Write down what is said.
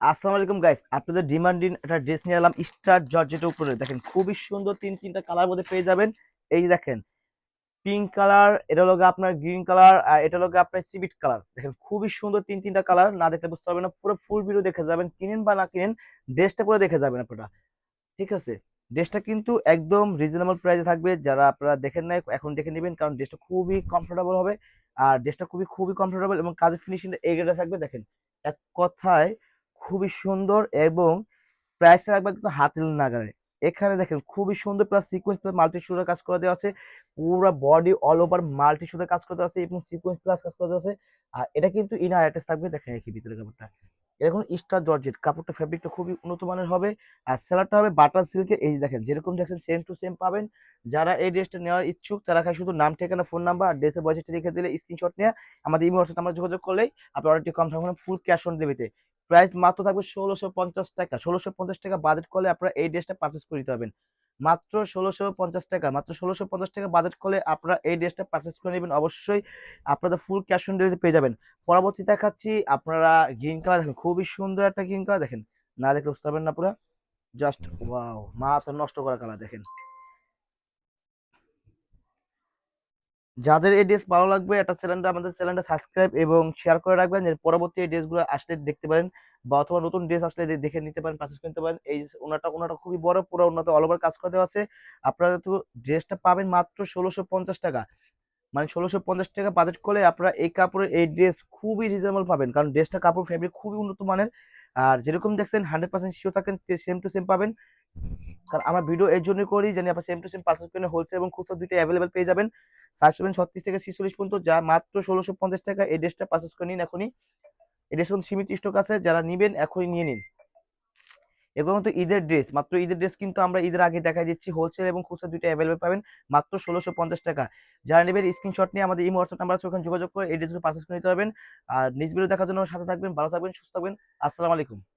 আসসালামু আলাইকুম গাইস আপনাদের ডিমান্ডিং একটা ড্রেস নিয়ে এলাম স্টার জর্জেটের উপরে। দেখেন, খুবই সুন্দর তিন তিনটা কালার মধ্যে পেয়ে যাবেন। এই দেখেন পিঙ্ক কালার এটা গিয়ে আপনার গ্রিন কালার আর এটা গিয়ে আপনার সিভিট কালার দেখেন, খুবই সুন্দর তিন তিনটা কালার। না দেখলে বুঝতে পারবেন না, পুরো ফুল ভিডিও দেখে যাবেন, কিনেন বা না কিনেন, ড্রেসটা পুরো দেখে যাবেন আপনারা। ঠিক আছে? ড্রেসটা কিন্তু একদম রিজনেবল প্রাইসে থাকবে। যারা আপনারা দেখেন নাই, এখন দেখে নেবেন, কারণ ড্রেসটা খুবই কমফোর্টেবল হবে। আর ড্রেসটা খুবই খুবই কমফোর্টেবল এবং কাজের ফিনিশিং এই গেটা থাকবে। দেখেন, এক কথায় খুবই সুন্দর এবং প্রাইসটা রাখবে একদম হাতের নাগারে এখানে দেখেন খুবই সুন্দর প্লাস সিকোয়েন্স প্লাস মাল্টি সুতার কাজ করে দেওয়া আছে। পুরো বডি অল ওভার মাল্টি সুতার কাজ করে দেওয়া আছে এবং সিকোয়েন্স প্লাস কাজ করে দেওয়া আছে। আর এটা কিন্তু ইনার অ্যাটাচ থাকবে, দেখেন একই ভিতরে কাপড়টা। এরকম স্টার জর্জেট, কাপড়টা ফেব্রিকটা খুবই উন্নত মানের হবে। আর সেলারটা হবে বাটার সিল্কে এই দেখেন যেরকম দেখছেন সেম টু সেম পাবেন। যারা এই ড্রেসটা নেওয়ার ইচ্ছুক, তারা খালি শুধু নাম, ঠিকানা ফোন নাম্বার আর ড্রেসের বয়সটা লিখে দিলে স্ক্রিনশট নিয়ে আমাদের ইমেল হোয়াটসঅ্যাপ নাম্বার যোগাযোগ করলেই আপনি অর্ডারটি কনফার্ম করবেন ফুল ক্যাশ অন ডেবিতে প্রাইস মাত্র থাকবে ষোলোশো পঞ্চাশ টাকা। ষোলোশো পঞ্চাশ টাকা বাজেট করলে আপনারা এই ড্রেসটা পারচেস করে পারবেন। মাত্র ষোলোশো পঞ্চাশ টাকা, মাত্র ষোলোশো পঞ্চাশ টাকা বাজেট করলে আপনারা এই ড্রেসটা পারচেস করে নেবেন। অবশ্যই আপনাদের ফুল ক্যাশ অন ডেলিভারি পেয়ে যাবেন। পরবর্তী দেখাচ্ছি আপনারা গ্রিন কালার দেখেন। খুবই সুন্দর একটা গ্রিন কালার দেখেন। না দেখলে বুঝতে পারবেন না পুরো। জাস্ট ওয়াও মা তো নষ্ট করা কালার দেখেন। যাদের এই ড্রেস ভালো লাগবে, একটা চ্যানেলটা আমাদের চ্যানেলটা সাবস্ক্রাইব এবং শেয়ার করে রাখবেন এর পরবর্তী এই ড্রেসগুলো আসলে দেখতে পারেন বা অথবা নতুন ড্রেস আসলে দেখে নিতে পারেন পারচেস করতে পারেন। এই ওনাটা ওনাটা খুবই বড়, পুরো ওনাতে অল ওভার কাজ করে দেওয়া আছে। আপনারা তো ড্রেসটা পাবেন মাত্র ষোলোশো পঞ্চাশ টাকা। মানে ষোলোশো পঞ্চাশ টাকা বাজেট করলে আপনারা এই কাপড়ের এই ড্রেস খুবই রিজনেবল পাবেন। কারণ ড্রেসটা কাপড় ফেব্রিক খুবই উন্নত মানের। আর যেরকম দেখছেন হান্ড্রেড পার্সেন্ট শিওর থাকেন সেম টু সেম পাবেন। কারণ আমরা ভিডিও এর জন্যই করি জানি আপনার সেম টু সেম পার্সেস পেনে হোলসেল এবং খুচরা দুইটা অ্যাভেলেবেল পেয়ে যাবেন। সাইজ পাবেন ছত্রিশ থেকে ছিচল্লিশ পর্যন্ত, যা মাত্র ষোলোশো পঞ্চাশ টাকা, এই ড্রেসটা পার্চেস করে নিন এখনই। এই ড্রেস সীমিত স্টক আছে, যারা নিবেন এখনই নিয়ে নিন। এগুলো কিন্তু ঈদের ড্রেস, মাত্র ঈদের ড্রেস কিন্তু আমরা ঈদের আগে দেখাই দিচ্ছি হোলসেল এবং খুচরা দুইটা অ্যাভেলেবেল পাবেন, মাত্র ষোলোশো পঞ্চাশ টাকা। যারা নেবেন স্ক্রিনশট নিয়ে আমাদের এই হোয়াটসঅ্যাপ নাম্বার আছে, ওখানে যোগাযোগ করে এই ড্রেসগুলো পার্চেস করে নিতে পারবেন। আর নিজ ভিডিও দেখার জন্য সাথে থাকবেন, ভালো থাকবেন, সুস্থ থাকবেন। আসসালামু আলাইকুম।